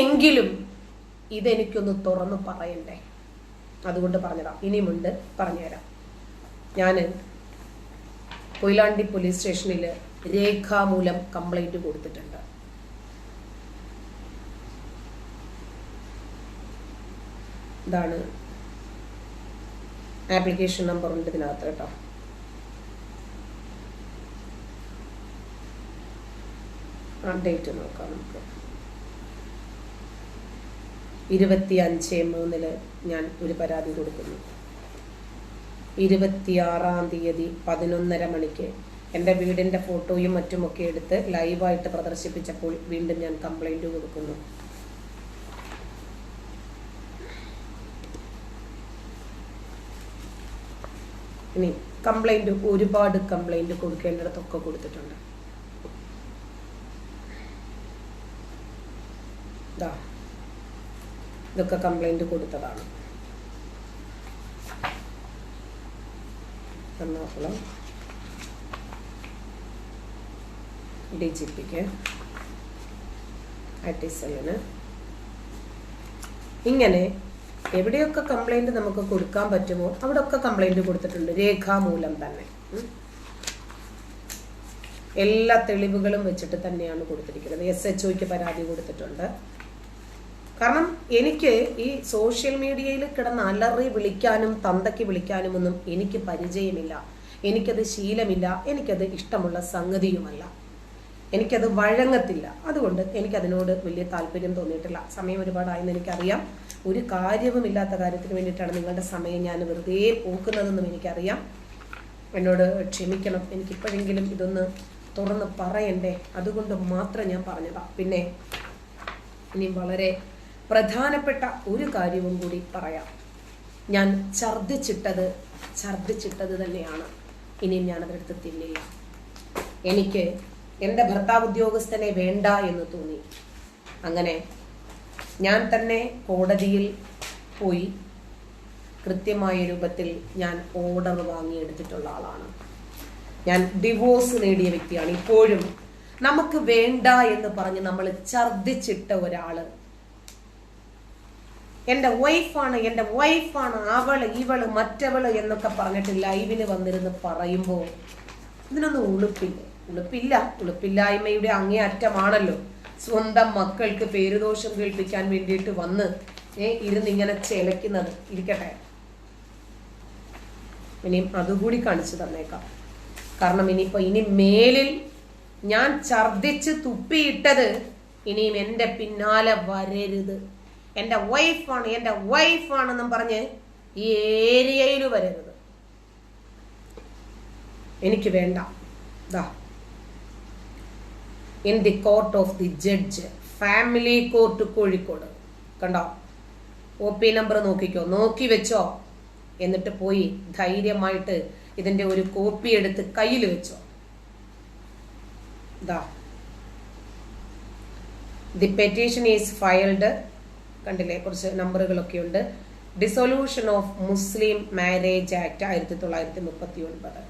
എങ്കിലും ഇതെനിക്കൊന്ന് തുറന്ന് പറയണ്ടേ? അതുകൊണ്ട് പറഞ്ഞതാ. ഇനിയുമുണ്ട്. പറഞ്ഞുതരാം. ഞാൻ കൊയിലാണ്ടി പോലീസ് സ്റ്റേഷനിൽ രേഖാമൂലം കംപ്ലൈന്റ് കൊടുത്തിട്ടുണ്ട്. ഇതാണ് ആപ്ലിക്കേഷൻ നമ്പർ ഉണ്ട് ഇതിനകത്ത് കേട്ടോ. ആ ഡേറ്റ് നോക്കാം നമുക്ക്. ഇരുപത്തി അഞ്ച് മൂന്നിൽ ഞാൻ ഒരു പരാതി കൊടുക്കുന്നു. ഇരുപത്തിയാറാം തീയതി പതിനൊന്നര മണിക്ക് എന്റെ വീടിന്റെ ഫോട്ടോയും മറ്റുമൊക്കെ എടുത്ത് ലൈവായിട്ട് പ്രദർശിപ്പിച്ചപ്പോൾ വീണ്ടും ഞാൻ കംപ്ലൈന്റ് കൊടുക്കുന്നു. ഇനി കംപ്ലൈന്റ് ഒരുപാട് കംപ്ലൈന്റ് കൊടുക്കേണ്ടിടത്തൊക്കെ കൊടുത്തിട്ടുണ്ട് ദാ ഇതൊക്കെ കംപ്ലൈന്റ് കൊടുത്തതാണ്. എറണാകുളം ഡി ജി പിക്ക് സെല്ലിന്. ഇങ്ങനെ എവിടെയൊക്കെ കംപ്ലൈന്റ് നമുക്ക് കൊടുക്കാൻ പറ്റുമോ അവിടെയൊക്കെ കംപ്ലൈന്റ് കൊടുത്തിട്ടുണ്ട്. രേഖാമൂലം തന്നെ. എല്ലാ തെളിവുകളും വെച്ചിട്ട് തന്നെയാണ് കൊടുത്തിരിക്കുന്നത്. എസ് എച്ച് ഒക്ക് പരാതി കൊടുത്തിട്ടുണ്ട്. കാരണം എനിക്ക് ഈ സോഷ്യൽ മീഡിയയിൽ കിടന്ന അലറി വിളിക്കാനും തന്തയ്ക്ക് വിളിക്കാനും ഒന്നും എനിക്ക് പരിചയമില്ല. എനിക്കത് ശീലമില്ല. എനിക്കത് ഇഷ്ടമുള്ള സംഗതിയുമല്ല. എനിക്കത് വഴങ്ങത്തില്ല. അതുകൊണ്ട് എനിക്കതിനോട് വലിയ താല്പര്യം തോന്നിയിട്ടില്ല. സമയം ഒരുപാടായെന്ന് എനിക്കറിയാം. ഒരു കാര്യവുമില്ലാത്ത കാര്യത്തിന് വേണ്ടിയിട്ടാണ് നിങ്ങളുടെ സമയം ഞാൻ വെറുതെ പോക്കുന്നതെന്നും എനിക്കറിയാം. എന്നോട് ക്ഷമിക്കണം. എനിക്കിപ്പോഴെങ്കിലും ഇതൊന്ന് തുറന്ന് പറയണ്ടേ? അതുകൊണ്ട് മാത്രം ഞാൻ പറഞ്ഞതാ. പിന്നെ ഇനി വളരെ പ്രധാനപ്പെട്ട ഒരു കാര്യവും കൂടി പറയാം. ഞാൻ ഛർദ്ദിച്ചിട്ടത് ഛർദ്ദിച്ചിട്ടത് തന്നെയാണ്. ഇനിയും ഞാനതെടുത്ത് തിന്നില്ല എനിക്ക് എന്റെ ഭർത്താവ് ഉദ്യോഗസ്ഥനെ വേണ്ട എന്ന് തോന്നി. അങ്ങനെ ഞാൻ തന്നെ കോടതിയിൽ പോയി കൃത്യമായ രൂപത്തിൽ ഞാൻ ഓർഡർ വാങ്ങിയെടുത്തിട്ടുള്ള ആളാണ്. ഞാൻ ഡിവോഴ്സ് നേടിയ വ്യക്തിയാണ്. ഇപ്പോഴും നമുക്ക് വേണ്ട എന്ന് പറഞ്ഞ് നമ്മൾ ഛർദ്ദിച്ചിട്ട ഒരാൾ എന്റെ വൈഫാണ് എന്റെ വൈഫാണ് അവൾ ഇവൾ മറ്റവൾ എന്നൊക്കെ പറഞ്ഞിട്ട് ലൈവിന് വന്നിരുന്ന് പറയുമ്പോൾ ഇതിനൊന്നും ഉളുപ്പില്ല. ഉളുപ്പില്ല. ഉളുപ്പില്ലായ്മയുടെ അങ്ങേയറ്റമാണല്ലോ. സ്വന്തം മക്കൾക്ക് പേരുദോഷം കേൾപ്പിക്കാൻ വേണ്ടിയിട്ട് വന്ന് ഏ ഇരുന്നിങ്ങനെ ചെലക്കുന്നത് ഇരിക്കട്ടെ. ഇനിയും അതുകൂടി കാണിച്ചു തന്നേക്കാം. കാരണം ഇനിയിപ്പോ ഇനി മേലിൽ ഞാൻ ഛർദിച്ച് തുപ്പിയിട്ടത് ഇനിയും എന്റെ പിന്നാലെ വരരുത്. എന്റെ വൈഫാണ് എന്റെ വൈഫാണെന്നും പറഞ്ഞ് ഈ ഏരിയയിൽ വരരുത്. എനിക്ക് വേണ്ട. ദാ. In the court of the judge family court Kozhikode. കണ്ടോ? ഒ പി നമ്പർ നോക്കിക്കോ. നോക്കി വെച്ചോ. എന്നിട്ട് പോയി ധൈര്യമായിട്ട് ഇതിന്റെ ഒരു കോപ്പി എടുത്ത് കയ്യിൽ വെച്ചോ. ദാ. ദി പെറ്റീഷൻ ഈസ് ഫയൽഡ് കണ്ടില്ലേ? കുറച്ച് നമ്പറുകളൊക്കെ ഉണ്ട്. Dissolution of Muslim marriage act ആയിരത്തി തൊള്ളായിരത്തി മുപ്പത്തി ഒൻപത്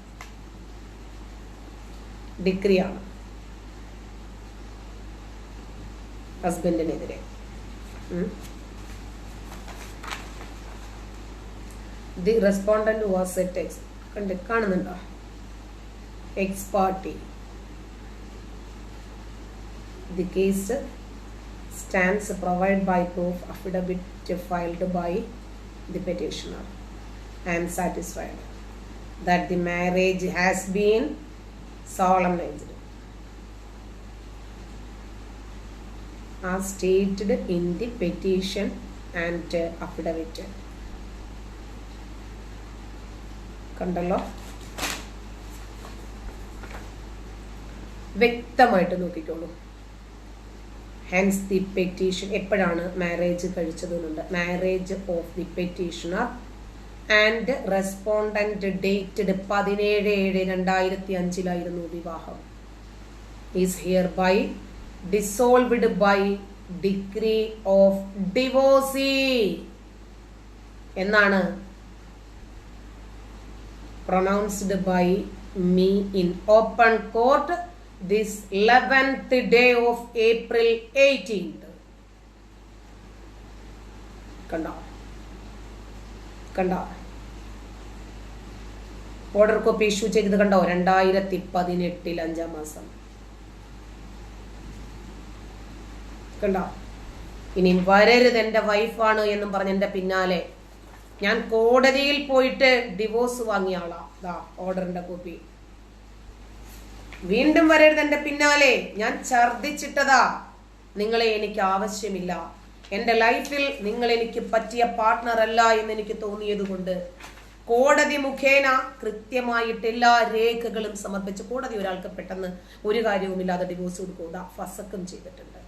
ഡിഗ്രിയാണ് ഹസ്ബൻഡിനെതിരെ the respondent was set ex കണ്ട് കാണുന്നുണ്ടോ? Ex parte the case stands provided by proof affidavit filed by the petitioner. I am satisfied that the marriage has been solemnized as stated in the petition and uh, affidavit. കണ്ടല്ലോ വ്യക്തമായിട്ട് നോക്കിക്കോളൂ hence the petition എപ്പോഴാണ് marriage കഴിച്ചതെന്നുണ്ട് marriage of the petitioner and respondent dated പതിനേഴ് ഏഴ് രണ്ടായിരത്തി അഞ്ചിലായിരുന്നു വിവാഹം. Is hereby dissolved by decree of divorce എന്നാണ് pronounced by me in open court this 11th day of April 18th. കണ്ട? കണ്ട? ഓർഡർ കോപ്പി ഇഷ്യൂ ചെയ്തത് കണ്ടോ? രണ്ടായിരത്തി പതിനെട്ടിൽ അഞ്ചാം മാസം. കണ്ടോ? ഇനി വരരുത് എന്റെ വൈഫാണ് എന്നും പറഞ്ഞ് എന്റെ പിന്നാലെ. ഞാൻ കോടതിയിൽ പോയിട്ട് ഡിവോഴ്സ് വാങ്ങിയ ആളാ. ദാ ഓർഡറിന്റെ കോപ്പി വീണ്ടും വരരുത് എന്റെ പിന്നാലെ. ഞാൻ ഛർദിച്ചിട്ടതാ നിങ്ങളെ എനിക്ക് ആവശ്യമില്ല. എന്റെ ലൈഫിൽ നിങ്ങൾ എനിക്ക് പറ്റിയ പാർട്ട്ണർ അല്ല എന്ന് എനിക്ക് തോന്നിയതുകൊണ്ട് കോടതി മുഖേന കൃത്യമായിട്ട് എല്ലാ രേഖകളും സമർപ്പിച്ച് കോടതി ഒരാൾക്ക് പെട്ടെന്ന് ഒരു കാര്യവുമില്ലാതെ ഡിവോഴ്സ് കൊടുക്കുക ഫസക്കും ചെയ്തിട്ടുണ്ട്.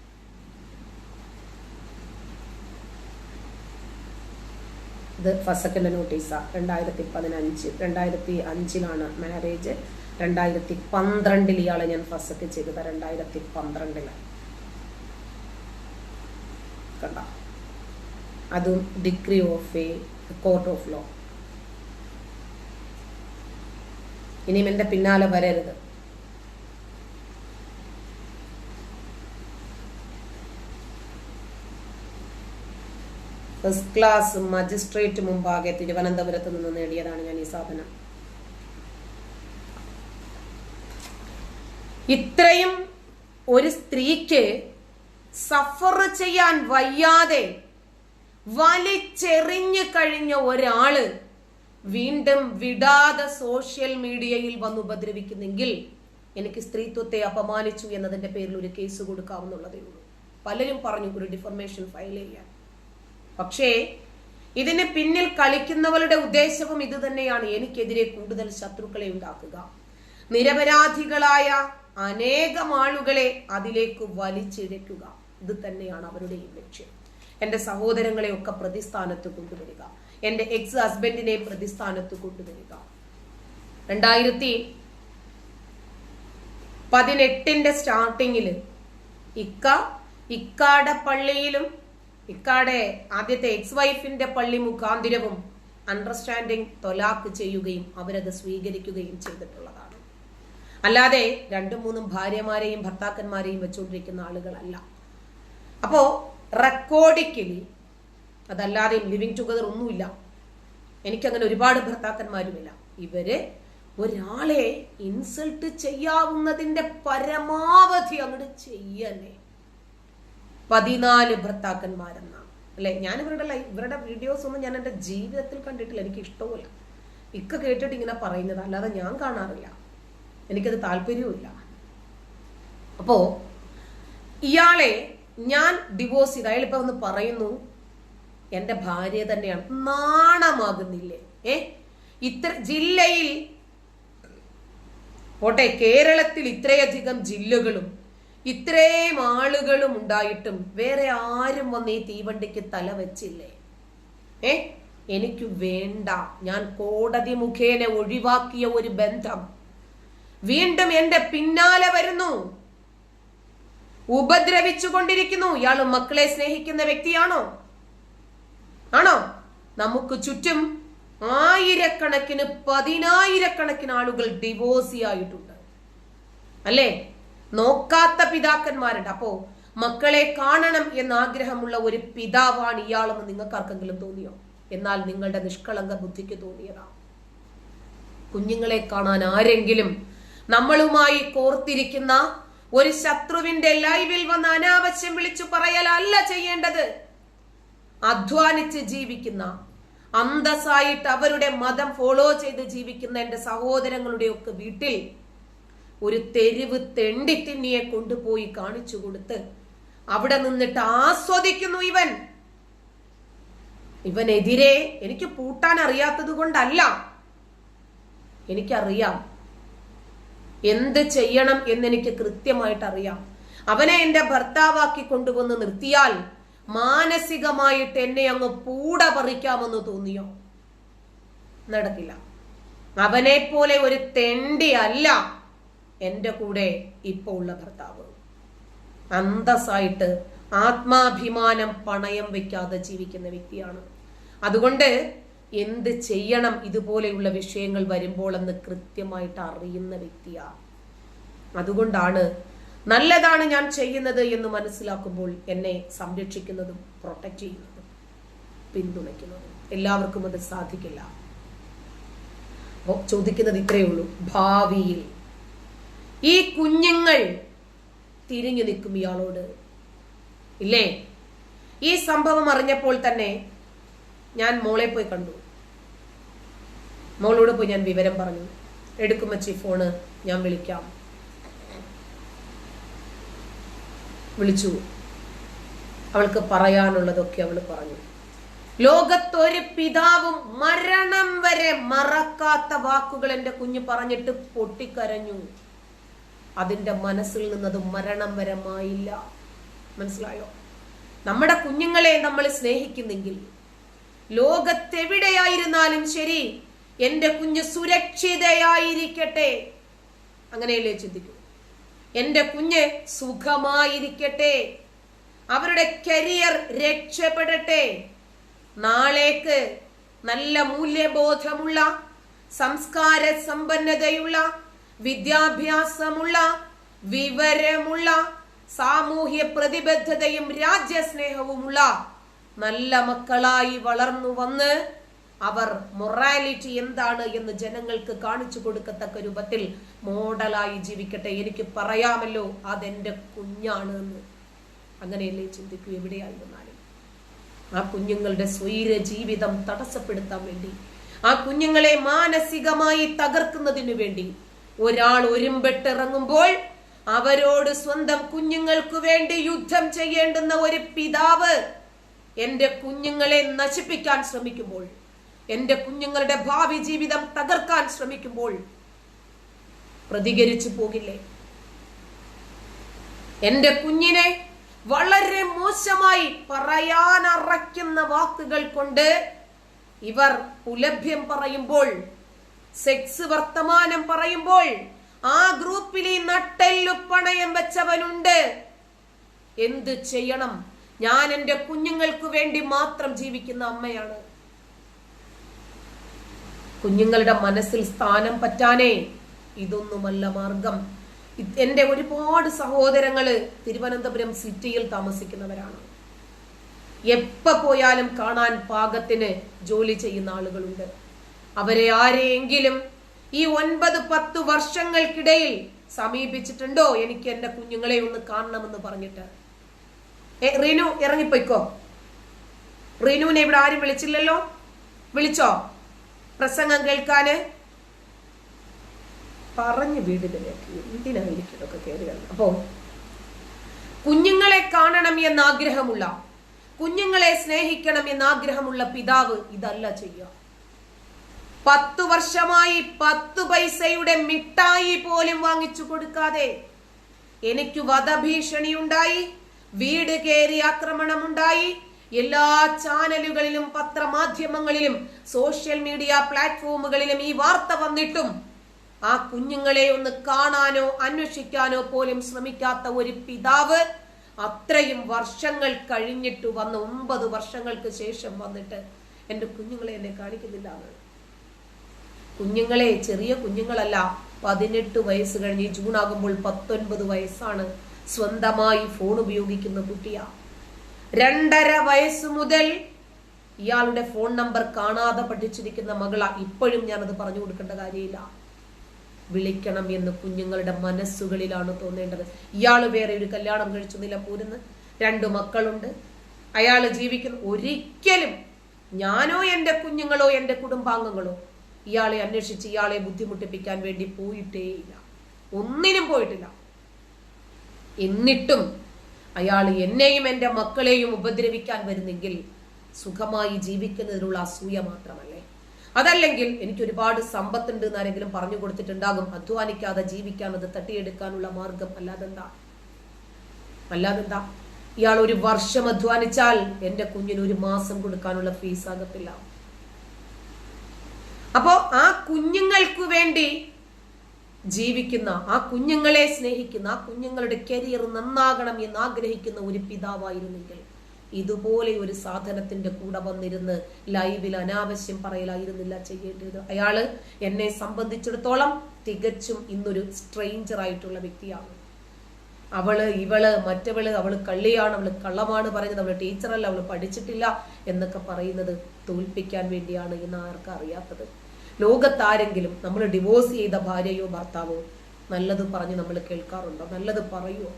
ഇത് ഫസക്കിന്റെ നോട്ടീസാണ് രണ്ടായിരത്തി പതിനഞ്ച് രണ്ടായിരത്തി അഞ്ചിലാണ് മാരേജ് രണ്ടായിരത്തി പന്ത്രണ്ടിൽ ഇയാളെ ഞാൻ ഫസക്ക് ചെയ്തത് രണ്ടായിരത്തി പന്ത്രണ്ടിൽ കണ്ട? അതും decree of a court of law ഇനിയും എന്റെ പിന്നാലെ വരരുത്. ഫസ്റ്റ് ക്ലാസ് മജിസ്ട്രേറ്റ് മുമ്പാകെ തിരുവനന്തപുരത്ത് നിന്ന് നേടിയതാണ് ഞാൻ ഈ സാധനം. ഇത്രയും ഒരു സ്ത്രീക്ക് സഫർ ചെയ്യാൻ വയ്യാതെ വലിച്ചെറിഞ്ഞു കഴിഞ്ഞ ഒരാൾ വീണ്ടും വിടാതെ സോഷ്യൽ മീഡിയയിൽ വന്ന് ഉപദ്രവിക്കുന്നെങ്കിൽ എനിക്ക് സ്ത്രീത്വത്തെ അപമാനിച്ചു എന്നതിന്റെ പേരിൽ ഒരു കേസ് കൊടുക്കാവുന്നുള്ളതേ ഉള്ളൂ. പലരും പറഞ്ഞു ഒരു ഡിഫർമേഷൻ ഫയൽ ചെയ്യാൻ. പക്ഷേ ഇതിന് പിന്നിൽ കളിക്കുന്നവരുടെ ഉദ്ദേശവും ഇത് തന്നെയാണ്. എനിക്കെതിരെ കൂടുതൽ ശത്രുക്കളെ ഉണ്ടാക്കുക. നിരപരാധികളായ അനേകം ആളുകളെ അതിലേക്ക് വലിച്ചിഴക്കുക ഇത് തന്നെയാണ് അവരുടെയും ലക്ഷ്യം. എന്റെ സഹോദരങ്ങളെ ഒക്കെ പ്രതിസ്ഥാനത്ത് കൊണ്ടുവരിക. എന്റെ എക്സ് ഹസ്ബൻഡിനെ പ്രതിസ്ഥാനത്ത് കൊണ്ടുവരിക. രണ്ടായിരത്തി പതിനെട്ടിന്റെ സ്റ്റാർട്ടിങ്ങിൽ ഇക്ക ഇക്കാട പള്ളിയിലും ഇക്കാടെ ആദ്യത്തെ എക്സ് വൈഫിന്റെ പള്ളി മുഖാന്തിരവും അണ്ടർസ്റ്റാൻഡിങ് തൊലാക്ക് ചെയ്യുകയും അവരത് സ്വീകരിക്കുകയും ചെയ്തിട്ടുള്ളതാണ്. അല്ലാതെ രണ്ടും മൂന്നും ഭാര്യമാരെയും ഭർത്താക്കന്മാരെയും വെച്ചുകൊണ്ടിരിക്കുന്ന ആളുകളല്ല. അപ്പോ റെക്കോർഡിക്കലി അതല്ലാതെയും ലിവിങ് ടുഗദർ ഒന്നുമില്ല. എനിക്കങ്ങനെ ഒരുപാട് ഭർത്താക്കന്മാരുമില്ല. ഇവർ ഒരാളെ ഇൻസൾട്ട് ചെയ്യാവുന്നതിന്റെ പരമാവധി അങ്ങോട്ട് ചെയ്യന്നെ പതിനാല് ഭർത്താക്കന്മാരെന്നാണ്. അല്ലെ? ഞാൻ ഇവരുടെ ലൈഫ് ഇവരുടെ വീഡിയോസ് ഒന്നും ഞാൻ എന്റെ ജീവിതത്തിൽ കണ്ടിട്ടില്ല. എനിക്ക് ഇഷ്ടവുമില്ല. ഇക്ക കേട്ടിട്ട് ഇങ്ങനെ പറയുന്നത്. അല്ലാതെ ഞാൻ കാണാറില്ല. എനിക്കത് താല്പര്യവുമില്ല. അപ്പോ ഇയാളെ ഞാൻ ഡിവോഴ്സ് ചെയ്ത് അയാൾ ഇപ്പൊ ഒന്ന് പറയുന്നു എന്റെ ഭാര്യ തന്നെയാണ്. നാണമാകുന്നില്ലേ? ഏ? ഇത്ര ജില്ലയിൽ പോട്ടെ കേരളത്തിൽ ഇത്രയധികം ജില്ലകളും ഇത്രയും ആളുകളും ഉണ്ടായിട്ടും വേറെ ആരും വന്ന് ഈ തീവണ്ടിക്ക് തല വെച്ചില്ലേ? ഏ? എനിക്ക് വേണ്ട. ഞാൻ കോടതി മുഖേന ഒഴിവാക്കിയ ഒരു ബന്ധം. വീണ്ടും എന്റെ പിന്നാലെ വരുന്നു. ഉപദ്രവിച്ചു കൊണ്ടിരിക്കുന്നു ഇയാൾ മക്കളെ സ്നേഹിക്കുന്ന വ്യക്തിയാണോ? ആണോ? നമുക്ക് ചുറ്റും ആയിരക്കണക്കിന് പതിനായിരക്കണക്കിന് ആളുകൾ ഡിവോഴ്സി ആയിട്ടുണ്ട്. അല്ലേ? നോക്കാത്ത പിതാക്കന്മാരുണ്ട്. അപ്പോ മക്കളെ കാണണം എന്ന ആഗ്രഹമുള്ള ഒരു പിതാവാണ് ഇയാളെന്ന് നിങ്ങൾക്ക് ആർക്കെങ്കിലും തോന്നിയോ? എന്നാൽ നിങ്ങളുടെ നിഷ്കളങ്ക ബുദ്ധിക്ക് തോന്നിയതാ. കുഞ്ഞുങ്ങളെ കാണാൻ ആരെങ്കിലും നമ്മളുമായി കോർത്തിരിക്കുന്ന ഒരു ശത്രുവിന്റെ ലൈവിൽ വന്ന് അനാവശ്യം വിളിച്ചു പറയലല്ല ചെയ്യേണ്ടത്. അധ്വാനിച്ച് ജീവിക്കുന്ന അന്തസ്സായിട്ട് അവരുടെ മതം ഫോളോ ചെയ്ത് ജീവിക്കുന്ന എന്റെ സഹോദരങ്ങളുടെയൊക്കെ വീട്ടിൽ ഒരു തെരുവ് തെണ്ടിത്തിന്നിയെ കൊണ്ടുപോയി കാണിച്ചു കൊടുത്ത് അവിടെ നിന്നിട്ട് ആസ്വദിക്കുന്നു ഇവൻ. ഇവനെതിരെ എനിക്ക് പൂട്ടാൻ അറിയാത്തത് കൊണ്ടല്ല. എനിക്കറിയാം. എന്ത് ചെയ്യണം എന്നെനിക്ക് കൃത്യമായിട്ട് അറിയാം അവനെ എന്റെ ഭർത്താവാക്കി കൊണ്ടുവന്ന് നിർത്തിയാൽ മാനസികമായിട്ട് എന്നെ അങ്ങ് പൂട പറിക്കാമെന്ന് തോന്നിയോ? നടക്കില്ല. അവനെ പോലെ ഒരു തെണ്ടി എന്റെ കൂടെ ഇപ്പൊ ഉള്ള ഭർത്താവ്. അന്തസ്സായിട്ട് ആത്മാഭിമാനം പണയം വെക്കാതെ ജീവിക്കുന്ന വ്യക്തിയാണ്. അതുകൊണ്ട് എന്ത് ചെയ്യണം ഇതുപോലെയുള്ള വിഷയങ്ങൾ വരുമ്പോൾ എന്ന് കൃത്യമായിട്ട് അറിയുന്ന വ്യക്തിയാ. അതുകൊണ്ടാണ് നല്ലതാണ് ഞാൻ ചെയ്യുന്നത് എന്ന് മനസ്സിലാക്കുമ്പോൾ എന്നെ സംരക്ഷിക്കുന്നതും പ്രൊട്ടക്ട് ചെയ്യുന്നതും പിന്തുണയ്ക്കുന്നതും. എല്ലാവർക്കും അത് സാധിക്കില്ല. ചോദിക്കുന്നത് ഇത്രയേ ഉള്ളൂ. ഭാവിയിൽ ഈ കുഞ്ഞുങ്ങൾ തിരിഞ്ഞു നിൽക്കും ഇയാളോട്. ഇല്ലേ? ഈ സംഭവം അറിഞ്ഞപ്പോൾ തന്നെ ഞാൻ മോളെ പോയി കണ്ടു. മോളോട് പോയി ഞാൻ വിവരം പറഞ്ഞു. എടുക്കും അച്ചി ഫോണ് ഞാൻ വിളിക്കാം. വിളിച്ചു. അവൾക്ക് പറയാനുള്ളതൊക്കെ അവൾ പറഞ്ഞു. ലോകത്തൊരു പിതാവും മരണം വരെ മറക്കാത്ത വാക്കുകൾ എന്റെ കുഞ്ഞ് പറഞ്ഞിട്ട് പൊട്ടിക്കരഞ്ഞു. അതിന്റെ മനസ്സിൽ നിന്നത് മരണം വരെ മായില്ല മനസ്സിലായോ? നമ്മുടെ കുഞ്ഞുങ്ങളെ നമ്മൾ സ്നേഹിക്കുന്നെങ്കിൽ ലോകത്തെവിടെയായിരുന്നാലും ശരി എന്റെ കുഞ്ഞ് സുരക്ഷിതയായിരിക്കട്ടെ. അങ്ങനെയല്ലേ ചിന്തിക്കൂ? എന്റെ കുഞ്ഞ് സുഖമായിരിക്കട്ടെ. അവരുടെ കരിയർ രക്ഷപ്പെടട്ടെ. നാളേക്ക് നല്ല മൂല്യബോധമുള്ള സംസ്കാര സമ്പന്നതയുള്ള വിദ്യാഭ്യാസമുള്ള വിവരമുള്ള സാമൂഹ്യ പ്രതിബദ്ധതയും രാജ്യസ്നേഹവുമുള്ള നല്ല മക്കളായി വളർന്നു വന്ന് അവർ മൊറാലിറ്റി എന്താണ് എന്ന് ജനങ്ങൾക്ക് കാണിച്ചു കൊടുക്കത്തക്ക രൂപത്തിൽ മോഡലായി ജീവിക്കട്ടെ. എനിക്ക് പറയാമല്ലോ അതെന്റെ കുഞ്ഞാണ് എന്ന് അങ്ങനെയല്ലേ ചിന്തിക്കൂ എവിടെയായിരുന്നാലും ആ കുഞ്ഞുങ്ങളുടെ സ്വൈര ജീവിതം തടസ്സപ്പെടുത്താൻ വേണ്ടി ആ കുഞ്ഞുങ്ങളെ മാനസികമായി തകർക്കുന്നതിനു വേണ്ടി ഒരാൾ ഒരുമ്പെട്ടിറങ്ങുമ്പോൾ അവരോട് സ്വന്തം കുഞ്ഞുങ്ങൾക്ക് വേണ്ടി യുദ്ധം ചെയ്യേണ്ടുന്ന ഒരു പിതാവ് എന്റെ കുഞ്ഞുങ്ങളെ നശിപ്പിക്കാൻ ശ്രമിക്കുമ്പോൾ എന്റെ കുഞ്ഞുങ്ങളുടെ ഭാവി ജീവിതം തകർക്കാൻ ശ്രമിക്കുമ്പോൾ പ്രതികരിച്ചു പോകില്ലേ? എന്റെ കുഞ്ഞിനെ വളരെ മോശമായി പറയാനറയ്ക്കുന്ന വാക്കുകൾ കൊണ്ട് ഇവർ പുലഭ്യം പറയുമ്പോൾ സെക്സ് വർത്തമാനം പറയുമ്പോൾ ആ ഗ്രൂപ്പിൽ ഈ നട്ടെല്ലു പണയം വെച്ചവനുണ്ട്. എന്ത് ചെയ്യണം? ഞാൻ എന്റെ കുഞ്ഞുങ്ങൾക്ക് വേണ്ടി മാത്രം ജീവിക്കുന്ന അമ്മയാണ്. കുഞ്ഞുങ്ങളുടെ മനസ്സിൽ സ്ഥാനം പറ്റാനേ ഇതൊന്നുമല്ല മാർഗം. എന്റെ ഒരുപാട് സഹോദരങ്ങൾ തിരുവനന്തപുരം സിറ്റിയിൽ താമസിക്കുന്നവരാണ്. എപ്പ പോയാലും കാണാൻ പാകത്തിന് ജോലി ചെയ്യുന്ന ആളുകളുണ്ട്. അവരെ ആരെയെങ്കിലും ഈ ഒൻപത് പത്ത് വർഷങ്ങൾക്കിടയിൽ സമീപിച്ചിട്ടുണ്ടോ? എനിക്ക് എന്റെ കുഞ്ഞുങ്ങളെ ഒന്ന് കാണണമെന്ന് പറഞ്ഞിട്ട്. റിനു ഇറങ്ങിപ്പോയിക്കോ? റിനുവിനെ ഇവിടെ ആരും വിളിച്ചില്ലല്ലോ? വിളിച്ചോ? പ്രസംഗം കേൾക്കാന്? പറഞ്ഞു വീടിലേക്ക് എന്തിനായിരിക്കും ഇതൊക്കെ കയറി അപ്പോ കുഞ്ഞുങ്ങളെ കാണണം എന്നാഗ്രഹമുള്ള കുഞ്ഞുങ്ങളെ സ്നേഹിക്കണം എന്നാഗ്രഹമുള്ള പിതാവ് ഇതല്ല ചെയ്യുക. പത്തു വർഷമായി പത്തു പൈസയുടെ മിഠായി പോലും വാങ്ങിച്ചു കൊടുക്കാതെ എനിക്ക് വധഭീഷണി ഉണ്ടായി വീട് കയറി ആക്രമണമുണ്ടായി. എല്ലാ ചാനലുകളിലും പത്രമാധ്യമങ്ങളിലും സോഷ്യൽ മീഡിയ പ്ലാറ്റ്ഫോമുകളിലും ഈ വാർത്ത വന്നിട്ടും ആ കുഞ്ഞുങ്ങളെ ഒന്ന് കാണാനോ അന്വേഷിക്കാനോ പോലും ശ്രമിക്കാത്ത ഒരു പിതാവ് അത്രയും വർഷങ്ങൾ കഴിഞ്ഞിട്ട് വന്ന് ഒമ്പത് വർഷങ്ങൾക്ക് ശേഷം വന്നിട്ട് എന്റെ കുഞ്ഞുങ്ങളെ എന്നെ കാണിക്കുന്നില്ല എന്ന് കുഞ്ഞുങ്ങളെ ചെറിയ കുഞ്ഞുങ്ങളല്ല പതിനെട്ട് വയസ്സ് കഴിഞ്ഞ് ജൂൺ ആകുമ്പോൾ പത്തൊൻപത് വയസ്സാണ് സ്വന്തമായി ഫോൺ ഉപയോഗിക്കുന്ന കുട്ടിയ. രണ്ടര വയസ്സ് മുതൽ ഇയാളുടെ ഫോൺ നമ്പർ കാണാതെ പഠിച്ചിരിക്കുന്ന മകള. ഇപ്പോഴും ഞാനത് പറഞ്ഞു കൊടുക്കേണ്ട കാര്യമില്ല. വിളിക്കണം എന്ന് കുഞ്ഞുങ്ങളുടെ മനസ്സുകളിലാണ് തോന്നേണ്ടത്. ഇയാൾ വേറെ ഒരു കല്യാണം കഴിച്ചു നിലമ്പൂരിന്ന് രണ്ടു മക്കളുണ്ട്. അയാൾ ജീവിക്കുന്ന ഒരിക്കലും ഞാനോ എന്റെ കുഞ്ഞുങ്ങളോ എന്റെ കുടുംബാംഗങ്ങളോ ഇയാളെ അന്വേഷിച്ച് ഇയാളെ ബുദ്ധിമുട്ടിപ്പിക്കാൻ വേണ്ടി പോയിട്ടേയില്ല. ഒന്നിനും പോയിട്ടില്ല. എന്നിട്ടും അയാൾ എന്നെയും എന്റെ മക്കളെയും ഉപദ്രവിക്കാൻ വരുന്നെങ്കിൽ സുഖമായി ജീവിക്കുന്നതിനുള്ള അസൂയ മാത്രമല്ലേ? അതല്ലെങ്കിൽ എനിക്ക് ഒരുപാട് സമ്പത്തുണ്ട് എന്ന് ആരെങ്കിലും പറഞ്ഞു കൊടുത്തിട്ടുണ്ടാകും. അധ്വാനിക്കാതെ ജീവിക്കാൻ അത് തട്ടിയെടുക്കാനുള്ള മാർഗം അല്ലാതെന്താ? അല്ലാതെന്താ? ഇയാൾ ഒരു വർഷം അധ്വാനിച്ചാൽ എന്റെ കുഞ്ഞിന് ഒരു മാസം കൊടുക്കാനുള്ള ഫീസ് ആകത്തില്ല. അപ്പോ ആ കുഞ്ഞുങ്ങൾക്ക് വേണ്ടി ജീവിക്കുന്ന ആ കുഞ്ഞുങ്ങളെ സ്നേഹിക്കുന്ന ആ കുഞ്ഞുങ്ങളുടെ കരിയർ നന്നാകണം എന്ന് ആഗ്രഹിക്കുന്ന ഒരു പിതാവായിരുന്നെങ്കിൽ ഇതുപോലെ ഒരു സാധനത്തിന്റെ കൂടെ വന്നിരുന്ന് ലൈവിൽ അനാവശ്യം പറയലായിരുന്നില്ല ചെയ്യേണ്ടത്. അയാൾ എന്നെ സംബന്ധിച്ചിടത്തോളം തികച്ചും ഇന്നൊരു സ്ട്രെയിഞ്ചർ ആയിട്ടുള്ള വ്യക്തിയാണ്. അവൾ ഇവൾ മറ്റവൾ അവൾ കള്ളിയാണ് അവൾ കള്ളമാണ് പറയുന്നത് അവൾ ടീച്ചറല്ല അവൾ പഠിച്ചിട്ടില്ല എന്നൊക്കെ പറയുന്നത് തോൽപ്പിക്കാൻ വേണ്ടിയാണ് എന്ന് ആർക്കും അറിയാത്തത്. ലോകത്താരെങ്കിലും നമ്മൾ ഡിവോഴ്സ് ചെയ്ത ഭാര്യയോ ഭർത്താവോ നല്ലത് പറഞ്ഞ് നമ്മൾ കേൾക്കാറുണ്ടോ? നല്ലത് പറയുമോ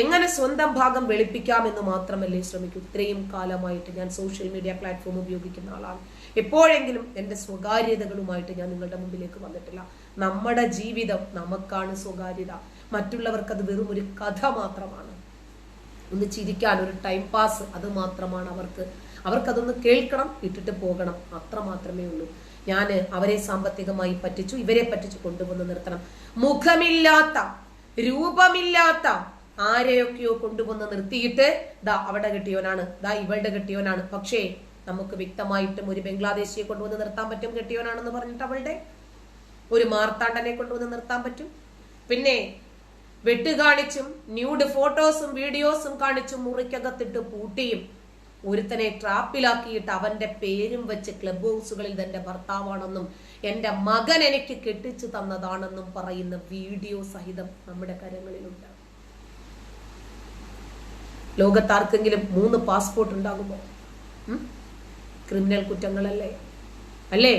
എങ്ങനെ സ്വന്തം ഭാഗം വെളുപ്പിക്കാമെന്ന് മാത്രമല്ലേ ശ്രമിക്കൂ? ഇത്രയും കാലമായിട്ട് ഞാൻ സോഷ്യൽ മീഡിയ പ്ലാറ്റ്ഫോം ഉപയോഗിക്കുന്ന ആളാണ്. എപ്പോഴെങ്കിലും എന്റെ സ്വകാര്യതകളുമായിട്ട് ഞാൻ നിങ്ങളുടെ മുമ്പിലേക്ക് വന്നിട്ടില്ല. നമ്മുടെ ജീവിതം നമുക്കാണ് സ്വകാര്യത. മറ്റുള്ളവർക്ക് അത് വെറും ഒരു കഥ മാത്രമാണ്. ഒന്ന് ചിരിക്കാൻ ഒരു ടൈം പാസ് അത് മാത്രമാണ് അവർക്ക്. അവർക്കതൊന്ന് കേൾക്കണം ഇട്ടിട്ട് പോകണം. അത്ര മാത്രമേ ഉള്ളൂ. ഞാൻ അവരെ സാമ്പത്തികമായി പറ്റിച്ചു ഇവരെ പറ്റിച്ചു കൊണ്ടുവന്ന് നിർത്തണം. മുഖമില്ലാത്ത രൂപമില്ലാത്ത ആരെയൊക്കെയോ കൊണ്ടുവന്ന് നിർത്തിയിട്ട് ദാ അവിടെ കിട്ടിയവനാണ് ദാ ഇവളുടെ കിട്ടിയവനാണ്. പക്ഷേ നമുക്ക് വ്യക്തമായിട്ടും ഒരു ബംഗ്ലാദേശിയെ കൊണ്ടുവന്ന് നിർത്താൻ പറ്റും കിട്ടിയവനാണെന്ന് പറഞ്ഞിട്ട് അവളുടെ? ഒരു മാർത്താണ്ഡനെ കൊണ്ടുവന്ന് നിർത്താൻ പറ്റും? പിന്നെ വെട്ട് കാണിച്ചും ന്യൂഡ് ഫോട്ടോസും വീഡിയോസും കാണിച്ചും മുറിക്കകത്തിട്ട് പൂട്ടിയും ഒരുത്തനെ ട്രാപ്പിലാക്കിയിട്ട് അവന്റെ പേരും വെച്ച് ക്ലബ് ഹൗസുകളിൽ തന്റെ ഭർത്താവാണെന്നും എന്റെ മകൻ എനിക്ക് കെട്ടിച്ചു തന്നതാണെന്നും പറയുന്ന വീഡിയോ സഹിതം നമ്മുടെ കരങ്ങളിലുണ്ട്. ലോകത്താർക്കെങ്കിലും മൂന്ന് പാസ്പോർട്ട് ഉണ്ടാകുമോ? ക്രിമിനൽ കുറ്റങ്ങളല്ലേ? അല്ലേ?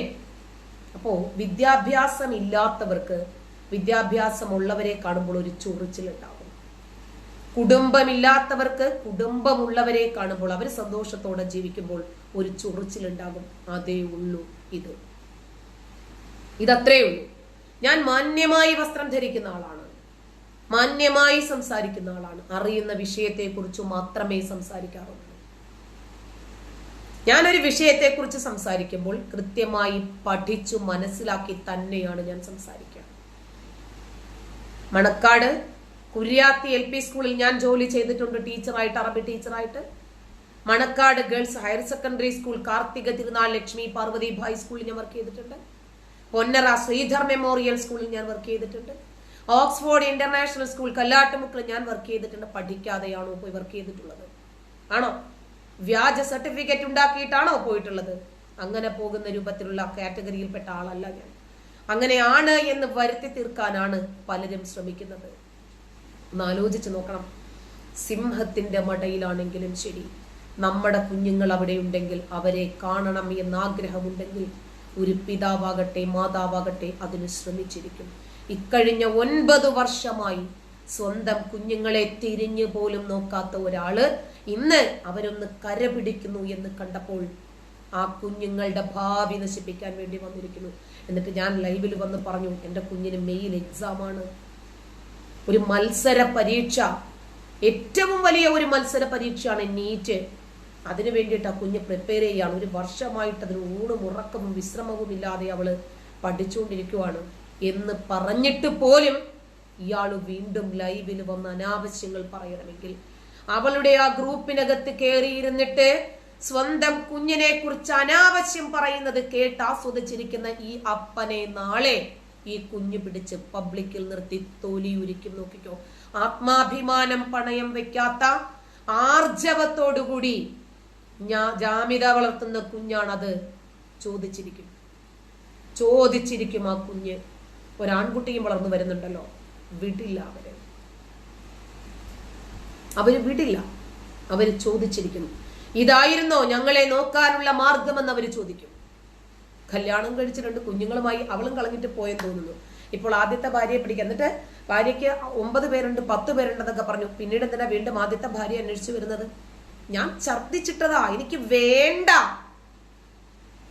അപ്പോ വിദ്യാഭ്യാസം ഇല്ലാത്തവർക്ക് വിദ്യാഭ്യാസം ഉള്ളവരെ കാണുമ്പോൾ ഒരു ചൊറിച്ചിലുണ്ടാകും കുടുംബമില്ലാത്തവർക്ക് കുടുംബമുള്ളവരെ കാണുമ്പോൾ അവർ സന്തോഷത്തോടെ ജീവിക്കുമ്പോൾ ഒരു ചൊറിച്ചിലുണ്ടാകും. അതേ ഉള്ളൂ ഇത്. ഇതത്രേ ഉള്ളൂ. ഞാൻ മാന്യമായി വസ്ത്രം ധരിക്കുന്ന ആളാണ്. മാന്യമായി സംസാരിക്കുന്ന ആളാണ്. അറിയുന്ന വിഷയത്തെക്കുറിച്ച് മാത്രമേ സംസാരിക്കാറുള്ളൂ. ഞാനൊരു വിഷയത്തെക്കുറിച്ച് സംസാരിക്കുമ്പോൾ കൃത്യമായി പഠിച്ചു മനസ്സിലാക്കി തന്നെയാണ് ഞാൻ സംസാരിക്കുക. മണക്കാട് കുര്യാത്തി എൽ പി സ്കൂളിൽ ഞാൻ ജോലി ചെയ്തിട്ടുണ്ട് ടീച്ചറായിട്ട് അറബി ടീച്ചറായിട്ട്. Manacaud girls higher secondary school Karthika Thirunal Lakshmi Parvathi bhai സ്കൂളിൽ ഞാൻ വർക്ക് ചെയ്തിട്ടുണ്ട്. പൊന്നറ ശ്രീധർ മെമ്മോറിയൽ സ്കൂളിൽ ഞാൻ വർക്ക് ചെയ്തിട്ടുണ്ട്. ഓക്സ്ഫോർഡ് ഇന്റർനാഷണൽ സ്കൂൾ കല്ലാട്ടുമുക്കിൽ ഞാൻ വർക്ക് ചെയ്തിട്ടുണ്ട്. പഠിക്കാതെയാണോ പോയി വർക്ക് ചെയ്തിട്ടുള്ളത്? ആണോ? വ്യാജ സർട്ടിഫിക്കറ്റ് ഉണ്ടാക്കിയിട്ടാണോ പോയിട്ടുള്ളത്? അങ്ങനെ പോകുന്ന രൂപത്തിലുള്ള കാറ്റഗറിയിൽപ്പെട്ട ആളല്ല ഞാൻ. അങ്ങനെയാണ് എന്ന് വരുത്തി തീർക്കാനാണ് പലരും ശ്രമിക്കുന്നത്. ഒന്ന് ആലോചിച്ച് നോക്കണം. സിംഹത്തിന്റെ മടയിലാണെങ്കിലും ശരി. നമ്മുടെ കുഞ്ഞുങ്ങൾ അവിടെ ഉണ്ടെങ്കിൽ അവരെ കാണണം എന്നാഗ്രഹമുണ്ടെങ്കിൽ ഒരു പിതാവാകട്ടെ മാതാവാകട്ടെ അതിന് ശ്രമിച്ചിരിക്കും. ഇക്കഴിഞ്ഞ ഒൻപത് വർഷമായി സ്വന്തം കുഞ്ഞുങ്ങളെ തിരിഞ്ഞു പോലും നോക്കാത്ത ഒരാൾ ഇന്ന് അവരൊന്ന് കരപിടിക്കുന്നു എന്ന് കണ്ടപ്പോൾ ആ കുഞ്ഞുങ്ങളുടെ ഭാവി നശിപ്പിക്കാൻ വേണ്ടി വന്നിരിക്കുന്നു. എന്നിട്ട് ഞാൻ ലൈവിൽ വന്ന് പറഞ്ഞു എന്റെ കുഞ്ഞിന് മെയിൽ എക്സാമാണ്. ഒരു മത്സര പരീക്ഷ ഏറ്റവും വലിയ ഒരു മത്സര പരീക്ഷയാണ് നീറ്റ് അതിനു വേണ്ടിയിട്ട് ആ കുഞ്ഞ് പ്രിപ്പയർ ചെയ്യുകയാണ്. ഒരു വർഷമായിട്ട് അതിന് ഊണും ഉറക്കവും വിശ്രമവും ഇല്ലാതെ അവൾ പഠിച്ചുകൊണ്ടിരിക്കുവാണ്. എന്ന് പറഞ്ഞിട്ട് പോലും ഇയാൾ വീണ്ടും ലൈവിൽ വന്ന് അനാവശ്യങ്ങൾ പറയണമെങ്കിൽ. അവളുടെ ആ ഗ്രൂപ്പിനകത്ത് കയറിയിരുന്നിട്ട് സ്വന്തം കുഞ്ഞിനെ കുറിച്ച് അനാവശ്യം പറയുന്നത് കേട്ട് ആസ്വദിച്ചിരിക്കുന്ന ഈ അപ്പനെ നാളെ ഈ കുഞ്ഞു പിടിച്ച് പബ്ലിക്കിൽ നിർത്തി തൊലിയുരിക്കും നോക്കിക്കോ. ആത്മാഭിമാനം പണയം വെക്കാത്ത ആർജവത്തോടുകൂടി ഞാ ജാമിത വളർത്തുന്ന കുഞ്ഞാണത് ചോദിച്ചിരിക്കും. ചോദിച്ചിരിക്കും ആ കുഞ്ഞ്. ഒരാൺകുട്ടിയും വളർന്നു വരുന്നുണ്ടല്ലോ. വിടില്ല അവർ. അവർ വിടില്ല. അവർ ചോദിച്ചിരിക്കുന്നു. ഇതായിരുന്നോ ഞങ്ങളെ നോക്കാനുള്ള മാർഗമെന്ന് അവർ ചോദിക്കും. കല്യാണം കഴിച്ച് രണ്ട് കുഞ്ഞുങ്ങളുമായി അവളും കളഞ്ഞിട്ട് പോയെന്ന് തോന്നുന്നു. ഇപ്പോൾ ആദ്യത്തെ ഭാര്യയെ പിടിക്കുക എന്നിട്ട് ഭാര്യയ്ക്ക് ഒമ്പത് പേരുണ്ട് പത്ത് പേരുണ്ടെന്നൊക്കെ പറഞ്ഞു. പിന്നീട് എന്തിനാ വീണ്ടും ആദ്യത്തെ ഭാര്യ അന്വേഷിച്ചു വരുന്നത്? ഞാൻ ഛർദിച്ചിട്ടതാ എനിക്ക് വേണ്ട.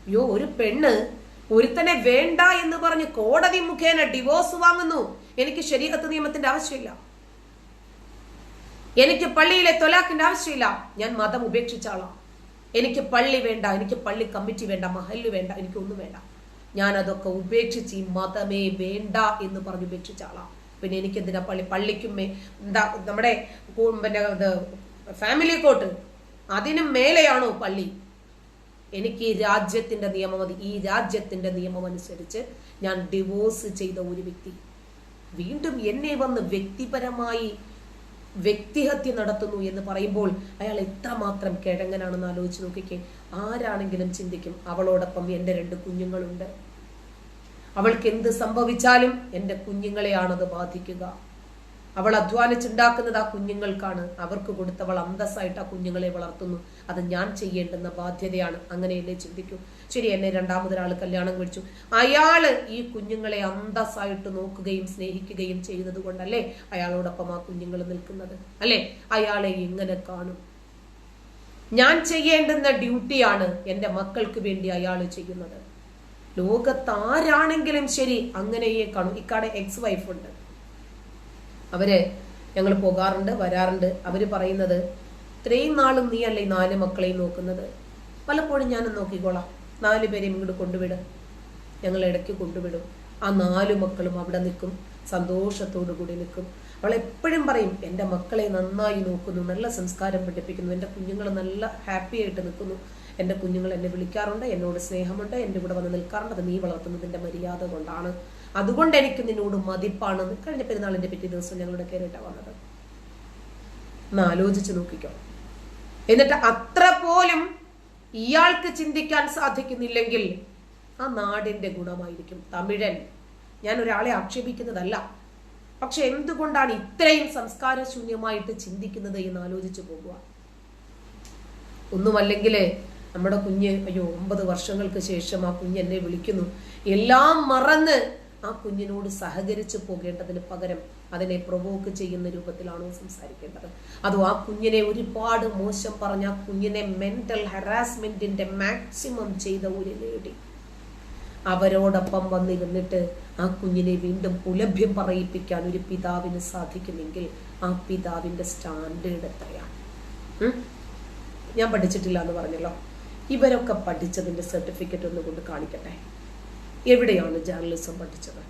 അയ്യോ ഒരു പെണ്ണ് ഒരുത്തനെ വേണ്ട എന്ന് പറഞ്ഞ് കോടതി മുഖേന ഡിവോഴ്സ് വാങ്ങുന്നു. എനിക്ക് ശരീരത്ത് നിയമത്തിന്റെ ആവശ്യമില്ല. എനിക്ക് പള്ളിയിലെ തൊലാക്കിന്റെ ആവശ്യമില്ല. ഞാൻ മതം ഉപേക്ഷിച്ച ആളാ. എനിക്ക് പള്ളി വേണ്ട എനിക്ക് പള്ളി കമ്മിറ്റി വേണ്ട മഹൽ വേണ്ട എനിക്കൊന്നും വേണ്ട. ഞാൻ അതൊക്കെ ഉപേക്ഷിച്ച് ഈ മതമേ വേണ്ട എന്ന് പറഞ്ഞ് ഉപേക്ഷിച്ച ആളാണ് പിന്നെ എനിക്ക് എന്തിനാ പള്ളി? പള്ളിക്കും എന്താ നമ്മുടെ പിന്നെ ഫാമിലി കോട്ട് അതിനും മേലെയാണോ പള്ളി? എനിക്ക് ഈ രാജ്യത്തിന്റെ നിയമം മതി. ഈ രാജ്യത്തിന്റെ നിയമം അനുസരിച്ച് ഞാൻ ഡിവോഴ്സ് ചെയ്ത ഒരു വ്യക്തി. വീണ്ടും എന്നെ വന്ന് വ്യക്തിപരമായി വ്യക്തിഹത്യ നടത്തുന്നു എന്ന് പറയുമ്പോൾ അയാൾ എത്രമാത്രം കിഴങ്ങനാണെന്ന് ആലോചിച്ച് നോക്കിക്കേ. ആരാണെങ്കിലും ചിന്തിക്കും അവളോടൊപ്പം എന്റെ രണ്ട് കുഞ്ഞുങ്ങളുണ്ട്. അവൾക്ക് എന്ത് സംഭവിച്ചാലും എന്റെ കുഞ്ഞുങ്ങളെയാണത് ബാധിക്കുക. അവൾ അധ്വാനിച്ചുണ്ടാക്കുന്നത് ആ കുഞ്ഞുങ്ങൾക്കാണ്. അവർക്ക് കൊടുത്തവൾ അന്തസ്സായിട്ട് ആ കുഞ്ഞുങ്ങളെ വളർത്തുന്നു. അത് ഞാൻ ചെയ്യേണ്ടുന്ന ബാധ്യതയാണ്. അങ്ങനെയല്ലേ ചിന്തിക്കൂ. ശരി എന്നെ രണ്ടാമതൊരാൾ കല്യാണം കഴിച്ചു. അയാൾ ഈ കുഞ്ഞുങ്ങളെ അന്തസ്സായിട്ട് നോക്കുകയും സ്നേഹിക്കുകയും ചെയ്യുന്നത് കൊണ്ടല്ലേ അയാളോടൊപ്പം ആ കുഞ്ഞുങ്ങൾ നിൽക്കുന്നത്? അല്ലേ? അയാളെ എങ്ങനെ കാണും? ഞാൻ ചെയ്യേണ്ടുന്ന ഡ്യൂട്ടിയാണ് എന്റെ മക്കൾക്ക് വേണ്ടി അയാൾ ചെയ്യുന്നത്. ലോകത്താരാണെങ്കിലും ശരി അങ്ങനെയേ കാണും. ഇക്കാടെ എക്സ് വൈഫ് ഉണ്ട്. അവർ ഞങ്ങൾ പോകാറുണ്ട് വരാറുണ്ട്. അവർ പറയുന്നത് ഇത്രയും നാളും നീ അല്ലേ നാല് മക്കളെയും നോക്കുന്നത്? പലപ്പോഴും ഞാനും നോക്കിക്കോളാം. നാല് പേരെയും ഇങ്ങോട്ട് കൊണ്ടുവിട്. ഞങ്ങൾ ഇടയ്ക്ക് കൊണ്ടുവിടും. ആ നാല് മക്കളും അവിടെ നിൽക്കും. സന്തോഷത്തോടു കൂടി നിൽക്കും. അവൾ എപ്പോഴും പറയും എന്റെ മക്കളെ നന്നായി നോക്കുന്നു നല്ല സംസ്കാരം പഠിപ്പിക്കുന്നു. എന്റെ കുഞ്ഞുങ്ങൾ നല്ല ഹാപ്പി ആയിട്ട് നിൽക്കുന്നു. എന്റെ കുഞ്ഞുങ്ങൾ എന്നെ വിളിക്കാറുണ്ട് എന്നോട് സ്നേഹമുണ്ട് എന്റെ കൂടെ വന്ന് നിൽക്കാറുണ്ട്. അത് നീ വളർത്തുന്നതിന്റെ മര്യാദ കൊണ്ടാണ്. അതുകൊണ്ട് എനിക്ക് നിന്നോട് മതിപ്പാണെന്ന് കഴിഞ്ഞ പെരുന്നാളിന്റെ പിറ്റേ ദിവസം ഞങ്ങളുടെ കയറിയിട്ടാണ് വന്നത്. ആലോചിച്ച് നോക്കിക്കോ. എന്നിട്ട് അത്ര പോലും ഇയാൾക്ക് ചിന്തിക്കാൻ സാധിക്കുന്നില്ലെങ്കിൽ ആ നാടിന്റെ ഗുണമായിരിക്കും. തമിഴൻ ഞാൻ ഒരാളെ ആക്ഷേപിക്കുന്നതല്ല. പക്ഷെ എന്തുകൊണ്ടാണ് ഇത്രയും സംസ്കാരശൂന്യമായിട്ട് ചിന്തിക്കുന്നത് എന്ന് ആലോചിച്ചു പോകുക? ഒന്നുമല്ലെങ്കിൽ നമ്മുടെ കുഞ്ഞ് അയ്യോ ഒമ്പത് വർഷങ്ങൾക്ക് ശേഷം ആ കുഞ്ഞ് എന്നെ വിളിക്കുന്നു. എല്ലാം മറന്ന് ആ കുഞ്ഞിനോട് സഹകരിച്ചു പോകേണ്ടതിന് പകരം അതിനെ പ്രൊവോക്ക് ചെയ്യുന്ന രൂപത്തിലാണോ സംസാരിക്കേണ്ടത്? അതോ ആ കുഞ്ഞിനെ ഒരുപാട് മോശം പറഞ്ഞ ആ കുഞ്ഞിനെ മെന്റൽ ഹറാസ്മെന്റിന്റെ മാക്സിമം ചെയ്ത ഒരു ലേഡി അവരോടൊപ്പം വന്നിരുന്നിട്ട് ആ കുഞ്ഞിനെ വീണ്ടും പുലഭ്യം പറയിപ്പിക്കാൻ ഒരു പിതാവിന് സാധിക്കുമെങ്കിൽ ആ പിതാവിന്റെ സ്റ്റാൻഡേർഡ് എത്രയാണ്? ഞാൻ പഠിച്ചിട്ടില്ല എന്ന് പറഞ്ഞല്ലോ. ഇവരൊക്കെ പഠിച്ചതിന്റെ സർട്ടിഫിക്കറ്റ് ഒന്ന് കൊണ്ട് കാണിക്കട്ടെ? എവിടെയാണ് ജേർണലിസം പഠിച്ചത്?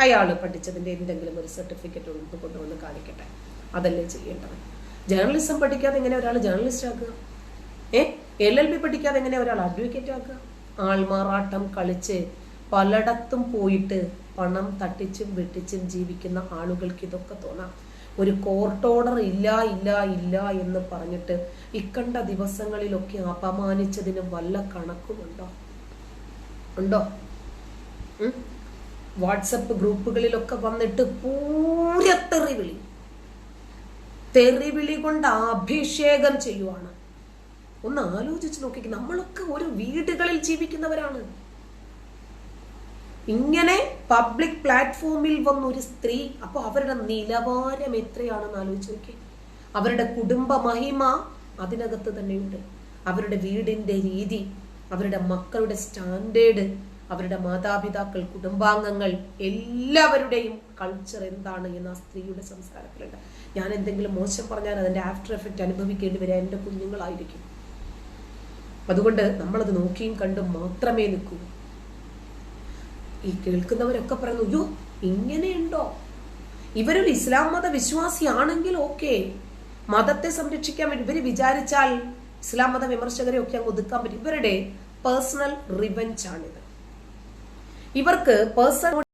അയാൾ പഠിച്ചതിന്റെ എന്തെങ്കിലും ഒരു സർട്ടിഫിക്കറ്റ് ഉണ്ട് കൊണ്ടുവന്ന് കാണിക്കട്ടെ. അതല്ലേ ചെയ്യേണ്ടത്. ജേർണലിസം പഠിക്കാതെ എങ്ങനെ ഒരാൾ ജേർണലിസ്റ്റ് ആക്കുക? ഏ? എൽ എൽ ബി പഠിക്കാതെ എങ്ങനെ ഒരാൾ അഡ്വക്കേറ്റ് ആക്കുക? ആൾമാറാട്ടം കളിച്ച് പലയിടത്തും പോയിട്ട് പണം തട്ടിച്ചും വെട്ടിച്ചും ജീവിക്കുന്ന ആളുകൾക്ക് ഇതൊക്കെ തോന്നാം. ഒരു കോർട്ട് ഓർഡർ ഇല്ല ഇല്ല ഇല്ല എന്ന് പറഞ്ഞിട്ട് ഇക്കണ്ട ദിവസങ്ങളിലൊക്കെ അപമാനിച്ചതിന് വല്ല കണക്കുമുണ്ടോ ഉണ്ടോ? വാട്സപ്പ് ഗ്രൂപ്പുകളിലൊക്കെ വന്നിട്ട് പൂര തെറിവിളി. തെറിവിളി കൊണ്ട് അഭിഷേകം ചെയ്യുവാണ്. ഒന്ന് ആലോചിച്ച് നോക്കി നമ്മളൊക്കെ ഒരു വീടുകളിൽ ജീവിക്കുന്നവരാണ്. ഇങ്ങനെ പബ്ലിക് പ്ലാറ്റ്ഫോമിൽ വന്ന ഒരു സ്ത്രീ അപ്പൊ അവരുടെ നിലവാരം എത്രയാണെന്ന് ആലോചിച്ച് നോക്കി അവരുടെ കുടുംബ മഹിമ അതിനകത്ത് തന്നെയുണ്ട്. അവരുടെ വീടിന്റെ രീതി അവരുടെ മക്കളുടെ സ്റ്റാൻഡേർഡ് അവരുടെ മാതാപിതാക്കൾ കുടുംബാംഗങ്ങൾ എല്ലാവരുടെയും കൾച്ചർ എന്താണ് എന്ന് ആ സ്ത്രീയുടെ സംസാരത്തിലുണ്ട്. ഞാൻ എന്തെങ്കിലും മോശം പറഞ്ഞാൽ അതിന്റെ ആഫ്റ്റർ എഫക്റ്റ് അനുഭവിക്കേണ്ടി വരിക എന്റെ കുഞ്ഞുങ്ങളായിരിക്കും. അതുകൊണ്ട് നമ്മളത് നോക്കിയും കണ്ടും മാത്രമേ നിൽക്കൂ. ഈ കേൾക്കുന്നവരൊക്കെ പറയുന്നു അയ്യോ ഇങ്ങനെയുണ്ടോ? ഇവരൊരു ഇസ്ലാം മത വിശ്വാസിയാണെങ്കിൽ ഓക്കെ. മതത്തെ സംരക്ഷിക്കാൻ വേണ്ടി ഇവർ വിചാരിച്ചാൽ ഇസ്ലാം മത വിമർശകരെ ഒക്കെ അങ്ങ് ഒതുക്കാൻ പറ്റും. ഇവരുടെ പേഴ്സണൽ റിവെഞ്ച് ആണിത്. ഇവർക്ക് പേഴ്സണൽ